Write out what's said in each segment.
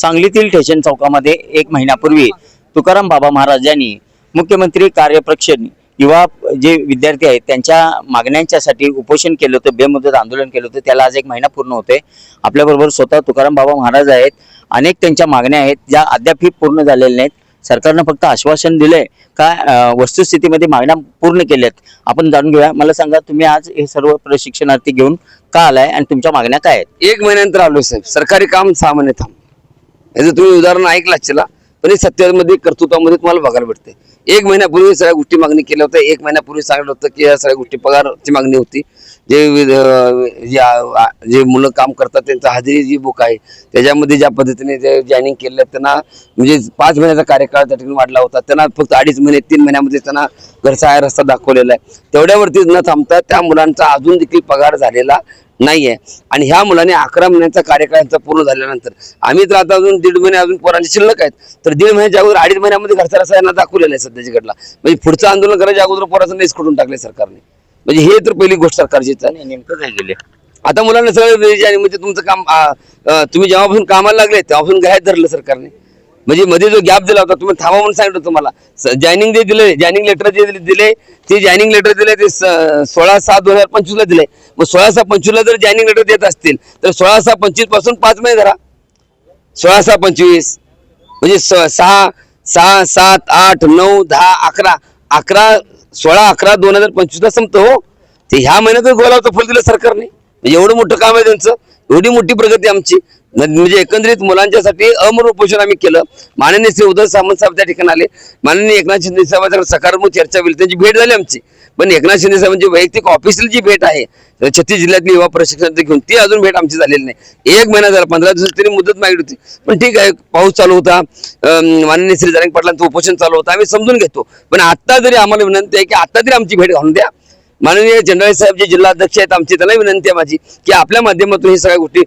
सांगलीतील ठेशन चौकामध्ये एक महिन्यापूर्वी तुकाराम बाबा महाराज यांनी मुख्यमंत्री कार्यप्रक्षण युवा जे विद्यार्थी आहेत त्यांच्या मागण्यांच्यासाठी उपोषण केलं होतं बेमुदत आंदोलन केलं होतं. त्याला आज एक महिना पूर्ण होतोय. आपल्याबरोबर स्वतः तुकाराम बाबा महाराज आहेत. अनेक त्यांच्या मागण्या आहेत ज्या अद्यापही पूर्ण झालेल्या नाहीत. सरकारनं फक्त आश्वासन दिलंय का वस्तुस्थितीमध्ये मागण्या पूर्ण केल्यात. आपण जाणून घेऊया. मला सांगा तुम्ही आज हे सर्व प्रशिक्षणार्थी घेऊन का आलाय आणि तुमच्या मागण्या काय आहेत? एक महिन्यानंतर आलो साहेब. सरकारी काम सहा महिने थांब याचं तुम्ही उदाहरण ऐकलं असेल पण हे सत्तेमध्ये कर्तृत्वामध्ये तुम्हाला बघायला भेटते. एक महिन्यापूर्वी सगळ्या गोष्टी मागणी केल्या होत्या. एक महिन्यापूर्वी सांगितलं होतं की या सगळ्या गोष्टी पगारची मागणी होती. जे वि- जे मुलं काम करतात त्यांचं हजेरी जी बुक आहे त्याच्यामध्ये ज्या पद्धतीने जे जॉईनिंग केलं त्यांना म्हणजे पाच महिन्याचा कार्यकाळ त्या ठिकाणी वाढला होता. त्यांना फक्त अडीच महिने तीन महिन्यामध्ये त्यांना घरचा आहे रस्ता दाखवलेला आहे. तेवढ्यावरती न थांबता त्या मुलांचा अजून देखील पगार झालेला नाहीये. आणि ह्या मुलांनी अकरा महिन्यांचा कार्यकाळ पूर्ण झाल्यानंतर आम्ही तर आता अजून दीड महिने अजून पोरांचे शिल्लक आहेत. तर दीड महिन्याच्या अगोदर अडीच महिन्यामध्ये घरचा रस्ता यांना दाखवलेला आहे सध्याच्या घडला. म्हणजे पुढचं आंदोलन करायच्या अगोदर पोराचं लेस करून टाकले सरकारने. म्हणजे हे तर पहिली गोष्ट आणि नेमकं काय केले आता मुलांना सगळं म्हणजे तुमचं काम तुम्ही जेव्हापासून कामाला लागले तेव्हापासून काय धरलं सरकारने. म्हणजे मध्ये जो गॅप दिला होता तुम्ही थांबा म्हणून सांगितलं तुम्हाला. जॉईनिंग जे दिले जॉईनिंग लेटर जे दिले- ते जॉईनिंग लेटर दिले ते स- सोळा सहा दोन हजार पंचवीसला दिले. मग सोळा सहा पंचवीसला जर जॉईनिंग लेटर देत असतील तर सोळा सहा पंचवीसपासून पाच महिने धरा. सोळा सहा पंचवीस म्हणजे स- सहा सहा सात आठ नऊ दहा अकरा. अकरा सोळा अकरा दोन हजार पंचवीसला संपतो हो. ते ह्या महिन्यातच गोलावचं फुल दिलं सरकारने. म्हणजे एवढं मोठं काम आहे त्यांचं एवढी मोठी प्रगती आमची. म्हणजे एकंदरीत मुलांच्यासाठी अमर उपोषण आम्ही केलं. माननीय श्री उदय सामंत साहेब त्या ठिकाणी आले. माननीय एकनाथ शिंदे साहेबांच्या सकारात्मक चर्चा होईल. त्यांची भेट झाली आमची. पण एकनाथ शिंदे साहेबांची म्हणजे वैयक्तिक ऑफिशियल जी भेट आहे छत्तीस जिल्ह्यातली युवा प्रशिक्षण घेऊन ती अजून भेट आमची झालेली नाही. एक महिना झाला पंधरा दिवस त्यांनी मुदत मागली होती. पण ठीक आहे पाऊस चालू होता. माननीय श्री जारंग पाटलांचं उपोषण चालू होतं. आम्ही समजून घेतो. पण आता जरी आम्हाला विनंती आहे की आता तरी आमची भेट घालून द्या. माननीय जनरल साहेब जे जिल्हा अध्यक्ष आहेत आमचे त्यांना विनंती आहे माझी की आपल्या माध्यमातून हे सगळ्या गोष्टी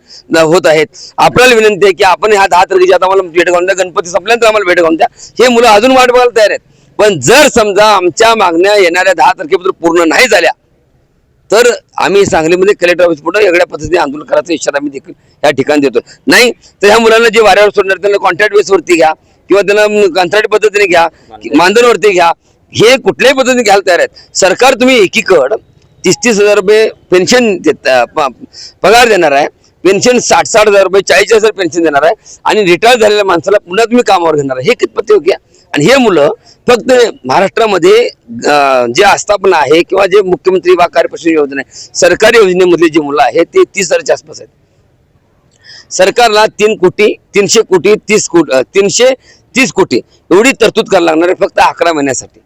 होत आहेत. आपल्याला विनंती आहे की आपण ह्या दहा तारखेची आता आम्हाला भेट घालून द्या गणपती संपल्यानंतर आम्हाला भेट घालून द्या. हे मुलं अजून वाट बघायला तयार आहेत. पण जर समजा आमच्या मागण्या येणाऱ्या दहा तारखेपर्यंत पूर्ण नाही झाल्या तर आम्ही सांगलीमध्ये कलेक्टर ऑफिस पुढे वेगळ्या पद्धतीने आंदोलन करायचा इशारा आम्ही देखील या ठिकाणी देतो. नाही तर ह्या मुलांना जे वाऱ्यावर सोडणार त्यांना कॉन्ट्रॅक्ट बेसवरती घ्या किंवा त्यांना कंत्राटी पद्धतीने घ्या मानधनवरती घ्या. हे कुठल्याही पद्धतीने घ्यायला तयार आहेत. सरकार तुम्ही एकीकड तीस तीस हजार रुपये पेन्शन देत- प- पगार देणार आहे. पेन्शन साठ साठ हजार रुपये चाळीस हजार पेन्शन देणार आहे. आणि रिटायर झालेल्या माणसाला पुन्हा तुम्ही कामावर घेणार आहे. हे कितपत योग्य? आणि हे मुलं फक्त महाराष्ट्रामध्ये जे आस्थापना आहे किंवा जे मुख्यमंत्री वा कार्यप्रशिक्षण योजना आहे सरकारी योजनेमधली जी मुलं आहेत ते तीस हजारच्या आसपास आहेत. सरकारला तीन कोटी तीनशे कोटी तीस कोटी तीनशे तीस कोटी एवढी तरतूद करायला लागणार आहे फक्त अकरा महिन्यासाठी.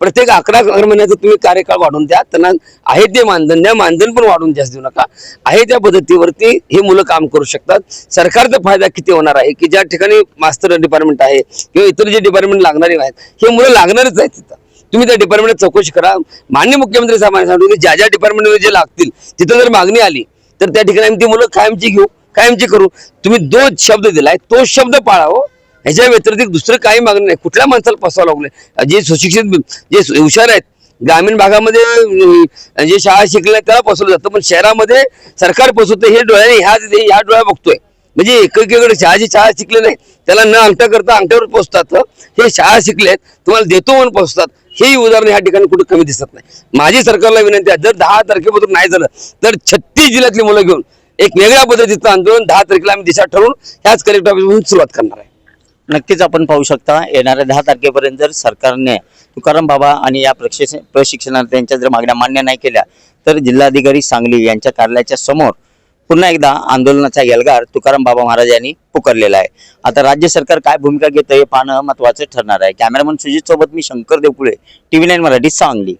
प्रत्येक अकरा अकरा महिन्याचा तुम्ही कार्यकाळ वाढवून द्या. त्यांना आहे ते मानधन द्या मानधन पण वाढवून जास्त देऊ नका. आहे त्या पद्धतीवरती हे मुलं काम करू शकतात. सरकारचा फायदा किती होणार आहे? की ज्या ठिकाणी मास्तर डिपार्टमेंट आहे किंवा इतर जे डिपार्टमेंट लागणारे आहेत हे मुलं लागणारच आहेत तिथं. तुम्ही त्या डिपार्टमेंटला चौकशी करा. मान्य मुख्यमंत्री साहेबांनी सांगितलं की ज्या ज्या डिपार्टमेंटमध्ये जे लागतील तिथं जर मागणी आली तर त्या ठिकाणी आम्ही ती मुलं कायमची घेऊ कायमची करू. तुम्ही जो शब्द दिलाय तो शब्द पाळावं हो. ह्याच्या व्यतिरिक्त दुसरं काही मागणं नाही. कुठल्या माणसाला फसवावं लागले जे सुशिक्षित जे हुशार आहेत ग्रामीण भागामध्ये जे शाळा शिकले आहेत त्याला फसवलं जातं. पण शहरामध्ये सरकार फसवतं हे डोळ्याने ह्या ह्या डोळ्या बघतोय. म्हणजे एकेकडे शाळा जी शाळा शिकले नाही त्याला न अंगठा करता अंगठ्यावर पोचतात. हे शाळा शिकले तुम्हाला देतो म्हणून पोचतात. हे उदाहरण ह्या ठिकाणी कुठं कमी दिसत नाही. माझी सरकारला विनंती आहे जर दहा तारखेपासून नाही झालं तर छत्तीस जिल्ह्यातली मुलं घेऊन एक वेगळ्या पद्धतीचं आंदोलन दहा तारखेला आम्ही दिशा ठरवून ह्याच कलेक्टर ऑफिसमधून सुरुवात करणार आहे. नक्कीच आपण पाहू शकता येणाऱ्या दहा तारखेपर्यंत जर सरकारने तुकाराम बाबा आणि या प्रशिक्षण प्रशिक्षणार्थ्यांच्या जर मागण्या मान्य नाही केल्या तर जिल्हाधिकारी सांगली यांच्या कार्यालयाच्या समोर पुन्हा एकदा आंदोलनाचा एल्गार तुकाराम बाबा महाराज यांनी पुकारलेला आहे. आता राज्य सरकार काय भूमिका घेतं हे पाहणं महत्वाचं ठरणार आहे. कॅमेरामन सुजित सोबत मी शंकर देवकुळे टीव्ही नाईन मराठी सांगली.